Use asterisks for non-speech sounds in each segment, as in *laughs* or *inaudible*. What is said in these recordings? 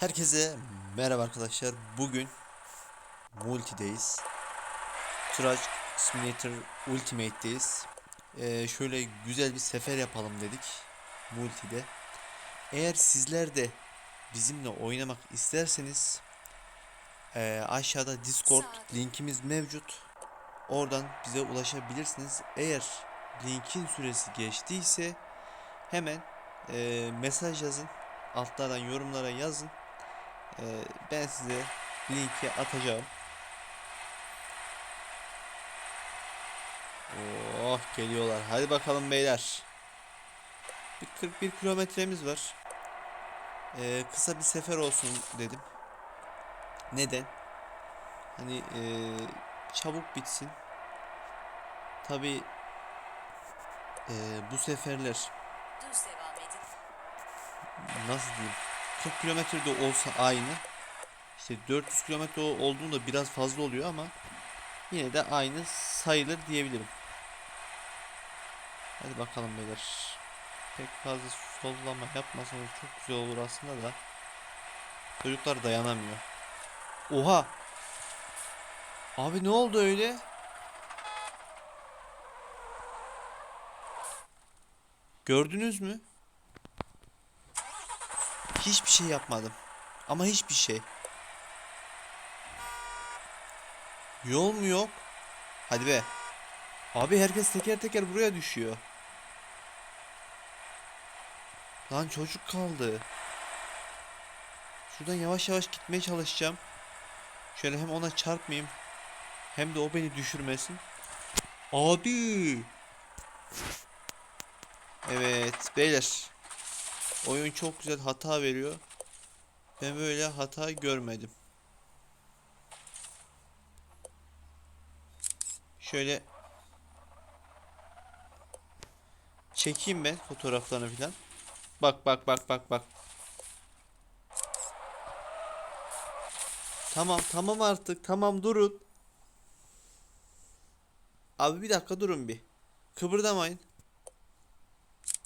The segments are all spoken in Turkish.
Herkese merhaba arkadaşlar. Bugün multideyiz. Turaç Simulator Ultimate'deyiz. Ee, şöyle güzel bir sefer yapalım dedik multide. Eğer sizler de bizimle oynamak isterseniz ee, aşağıda Discord linkimiz mevcut. Oradan bize ulaşabilirsiniz. Eğer linkin süresi geçtiyse hemen ee, mesaj yazın. Altlardan yorumlara yazın. Ee, ben size linki atacağım. Oh geliyorlar. Hadi bakalım beyler. Bir 41 kilometremiz var. Ee, kısa bir sefer olsun dedim. Neden? Hani ee, çabuk bitsin. Tabi bu seferler nasıl diyeyim 40 kilometre de olsa aynı işte 400 kilometre olduğunda biraz fazla oluyor ama yine de aynı sayılır diyebilirim. Hadi bakalım beyler. Pek fazla sollama yapmasanız çok güzel olur aslında da. Çocuklar dayanamıyor. Oha! Abi ne oldu öyle? Gördünüz mü? Hiçbir şey yapmadım. Ama hiçbir şey. Yol mu yok? Hadi be. Abi herkes teker teker buraya düşüyor. Lan çocuk kaldı. Şuradan yavaş yavaş gitmeye çalışacağım. Şöyle hem ona çarpmayayım. Hem de o beni düşürmesin. Abi. Evet beyler. Oyun çok güzel hata veriyor. Ben böyle hata görmedim. Şöyle çekeyim ben fotoğraflarını filan. Bak bak bak bak bak. Tamam tamam artık tamam durun. Abi bir dakika durun bir. Kıpırdamayın.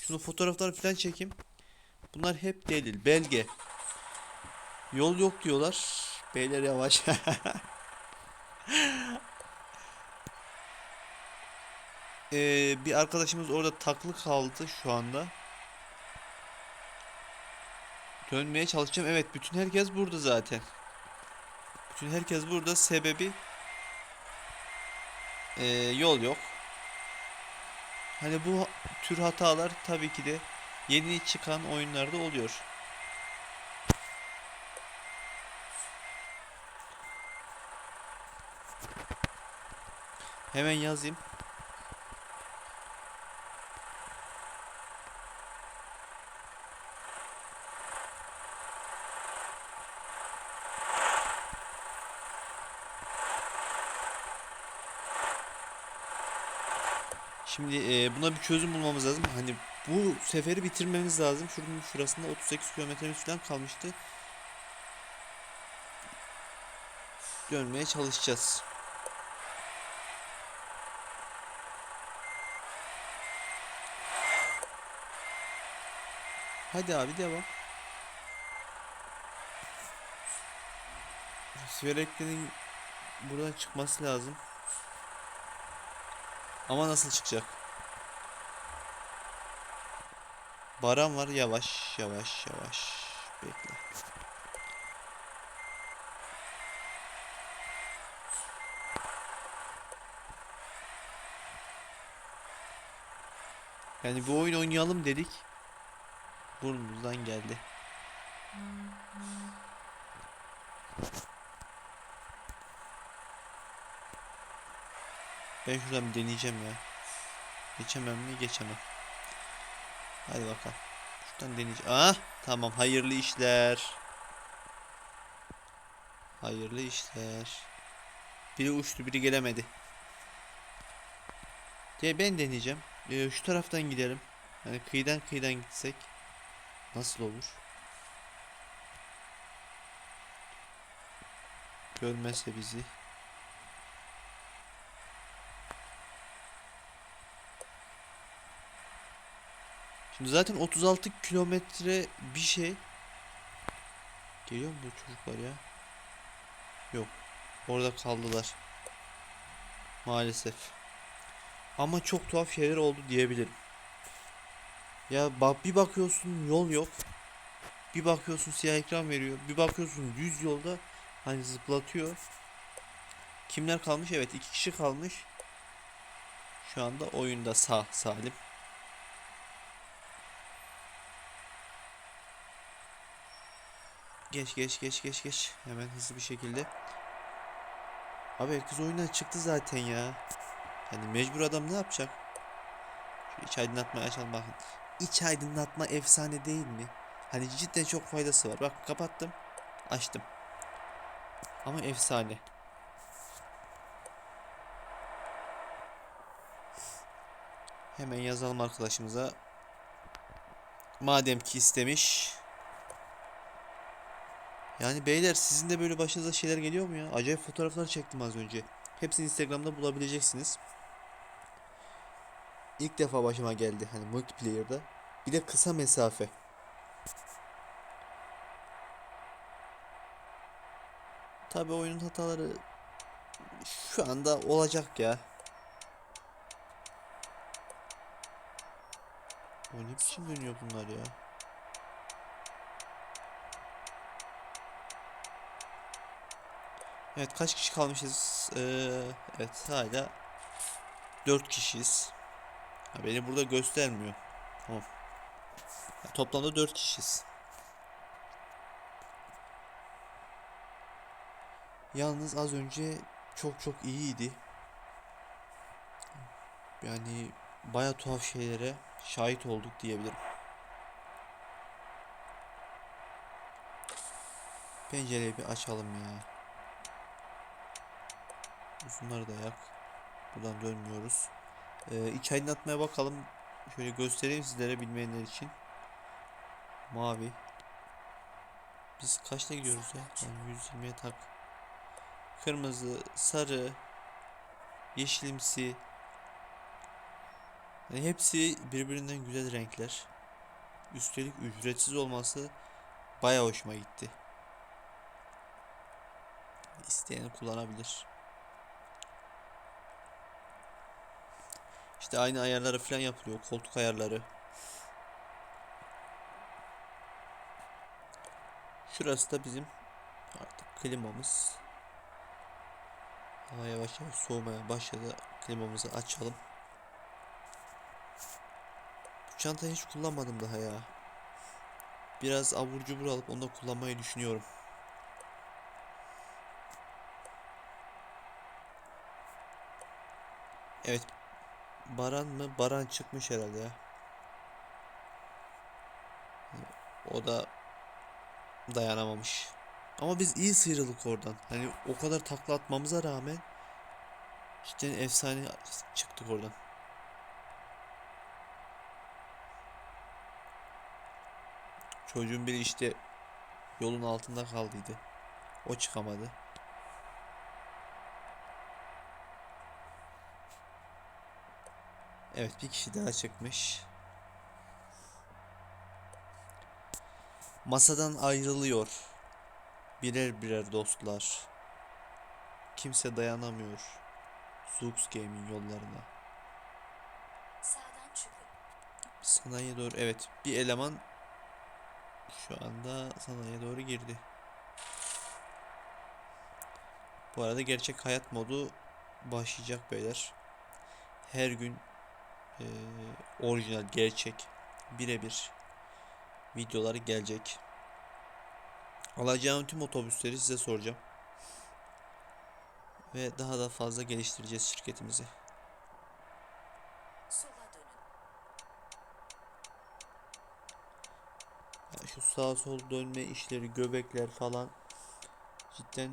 Şunu fotoğrafları filan çekeyim. Bunlar hep delil, belge. Yol yok diyorlar. Beyler yavaş. *laughs* Ee, bir arkadaşımız orada taklı kaldı şu anda. Dönmeye çalışacağım. Evet, bütün herkes burada zaten. Bütün herkes burada. Sebebi ee, yol yok. Hani bu tür hatalar tabii ki de yeni çıkan oyunlarda oluyor. Hemen yazayım. Şimdi e, buna bir çözüm bulmamız lazım. Hani bu seferi bitirmemiz lazım. Şunun şurasında 38 kilometremiz falan kalmıştı. Dönmeye çalışacağız. Hadi abi devam. Sivereklerin buradan çıkması lazım. Ama nasıl çıkacak? Baran var yavaş yavaş yavaş. Bekle. Yani bu oyun oynayalım dedik. Burnumuzdan geldi. Ben şuradan deneyeceğim ya. Geçemem mi? Geçemem. Hadi bakalım. Şuradan deneyeceğim. Ah tamam hayırlı işler. Hayırlı işler. Biri uçtu biri gelemedi. Diye ben deneyeceğim. Ee, şu taraftan gidelim. Hani kıyıdan kıyıdan gitsek. Nasıl olur? Görmezse bizi. Şimdi zaten 36 kilometre bir şey. Geliyor mu bu çocuklar ya? Yok. Orada kaldılar. Maalesef. Ama çok tuhaf şeyler oldu diyebilirim. Ya bak bir bakıyorsun yol yok. Bir bakıyorsun siyah ekran veriyor. Bir bakıyorsun düz yolda hani zıplatıyor. Kimler kalmış? Evet iki kişi kalmış. Şu anda oyunda sağ salim. Geç geç geç geç geç. Hemen hızlı bir şekilde. Abi kız oyundan çıktı zaten ya. Yani mecbur adam ne yapacak? Şu iç aydınlatmayı açalım bakın. İç aydınlatma efsane değil mi? Hani cidden çok faydası var. Bak kapattım. Açtım. Ama efsane. Hemen yazalım arkadaşımıza. Madem ki istemiş. Yani beyler sizin de böyle başınıza şeyler geliyor mu ya? Acayip fotoğraflar çektim az önce. Hepsini Instagram'da bulabileceksiniz. İlk defa başıma geldi hani multiplayer'da. Bir de kısa mesafe. Tabii oyunun hataları şu anda olacak ya. O ne biçim dönüyor bunlar ya? Evet kaç kişi kalmışız? Ee, evet hala 4 kişiyiz. Ha, beni burada göstermiyor. Tamam. Ya, toplamda 4 kişiyiz. Yalnız az önce çok çok iyiydi. Yani baya tuhaf şeylere şahit olduk diyebilirim. Pencereyi bir açalım ya. Uzunları da yak. Buradan dönmüyoruz. Ee, iç aydınlatmaya bakalım. Şöyle göstereyim sizlere bilmeyenler için. Mavi. Biz kaçta gidiyoruz ya? Yani 120'ye tak. Kırmızı, sarı, yeşilimsi. Yani hepsi birbirinden güzel renkler. Üstelik ücretsiz olması baya hoşuma gitti. İsteyen kullanabilir. İşte aynı ayarları falan yapılıyor. Koltuk ayarları. Şurası da bizim artık klimamız. Hava yavaş yavaş soğumaya başladı. Klimamızı açalım. Bu çantayı hiç kullanmadım daha ya. Biraz abur cubur alıp onu da kullanmayı düşünüyorum. Evet. Baran mı? Baran çıkmış herhalde ya. O da dayanamamış. Ama biz iyi sıyrıldık oradan. Hani o kadar takla atmamıza rağmen cidden efsane çıktık oradan. Çocuğun biri işte yolun altında kaldıydı. O çıkamadı. Evet bir kişi daha çıkmış. Masadan ayrılıyor. Birer birer dostlar. Kimse dayanamıyor. Zux Gaming yollarına. Sağdan çıkın. Sanayiye doğru evet bir eleman şu anda sanayiye doğru girdi. Bu arada gerçek hayat modu başlayacak beyler. Her gün eee, orijinal gerçek birebir videoları gelecek. Alacağım tüm otobüsleri size soracağım. Ve daha da fazla geliştireceğiz şirketimizi. Şu sağa sol dönme işleri, göbekler falan cidden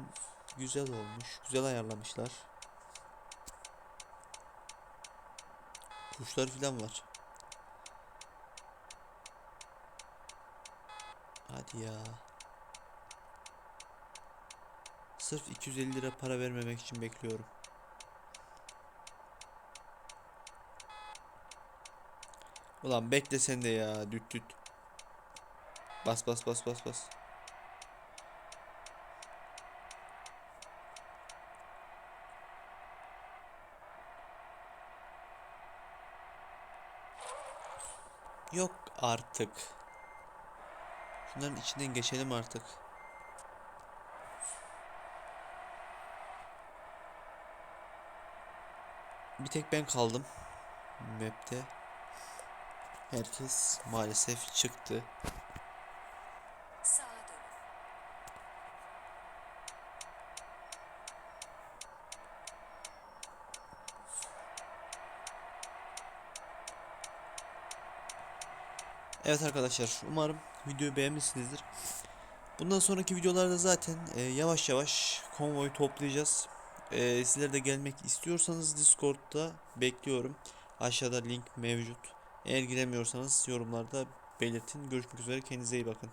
güzel olmuş. Güzel ayarlamışlar. Kuşlar falan var. Hadi ya. Sırf 250 lira para vermemek için bekliyorum. Ulan bekle sen de ya düt düt. Bas bas bas bas bas. Yok artık. Şunların içinden geçelim artık. Bir tek ben kaldım. Map'te. Herkes maalesef çıktı. Evet arkadaşlar umarım videoyu beğenmişsinizdir. Bundan sonraki videolarda zaten e, yavaş yavaş konvoyu toplayacağız. E, sizler de gelmek istiyorsanız Discord'da bekliyorum. Aşağıda link mevcut. Eğer giremiyorsanız yorumlarda belirtin. Görüşmek üzere kendinize iyi bakın.